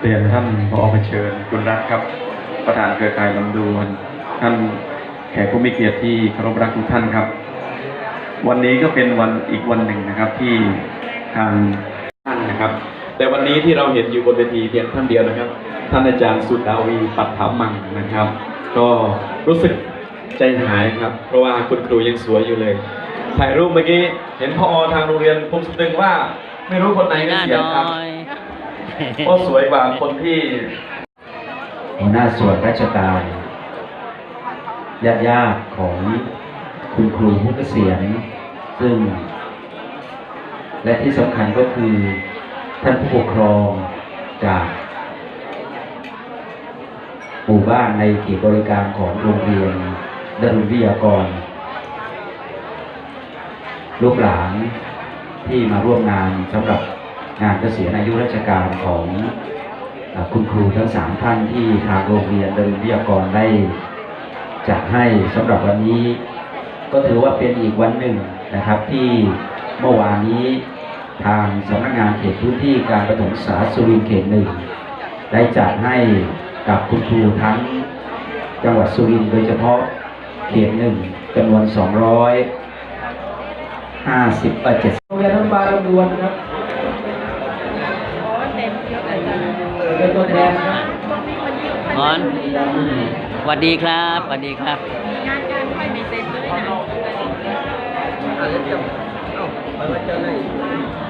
เรียนท่านพอเผชิญคุณรัฐครับ ประธานเครือข่ายลำดวนท่านแขกผู้มีเกียรติที่เคารพรักทุกท่านครับ วันนี้ก็เป็นวันอีกวันหนึ่งนะครับที่ทางท่านนะครับ แต่วันนี้ที่เราเห็นอยู่บนเวทีเพียงท่านเดียวนะครับ ท่านอาจารย์สุดาวีปัตถามังนะครับ ก็รู้สึกใจหายครับ เพราะว่าคุณครูยังสวยอยู่เลย ถ่ายรูปเมื่อกี้เห็นพอทางโรงเรียนภูมิสุดึงว่า ไม่รู้คนไหนหไม่น้เสียน้ครับอย ก็สวยกว่าคนที่หัวหน้าส่วนราชการญาติญาติของคุณครูผู้เกษียณซึ่ง และที่สำคัญก็คือท่านผู้ปกครองจากหมู่บ้านในเขตบริการของโรงเรียนดารุวิทยากร ลูกหลานที่มาร่วมงานสำหรับ งานเกษียณอายุราชการของอคุณครูทั้งสามท่านที่ทางโรงเรียนดารุณวิทยากรได้จัดให้สำหรับวันนี้ ก็ถือว่าเป็นอีกวันหนึ่งนะครับที่เมื่อวานนี้ทางสำนักงานเขตพื้นที่การประถมศึกษาสุรินทร์เขตหนึ่งได้จัดให้กับคุณครูทั้งจังหวัดสุรินทร์โดยเฉพาะเขตหนึ่งจำนวน250เอ่อ70โรงเรียนอนุบาลลำดวนนะครับ เป็นตัวแทนนะครับมอนสวัสดีครับสวัสดีครับ งานการค่อยไม่เสร็จเลยนะ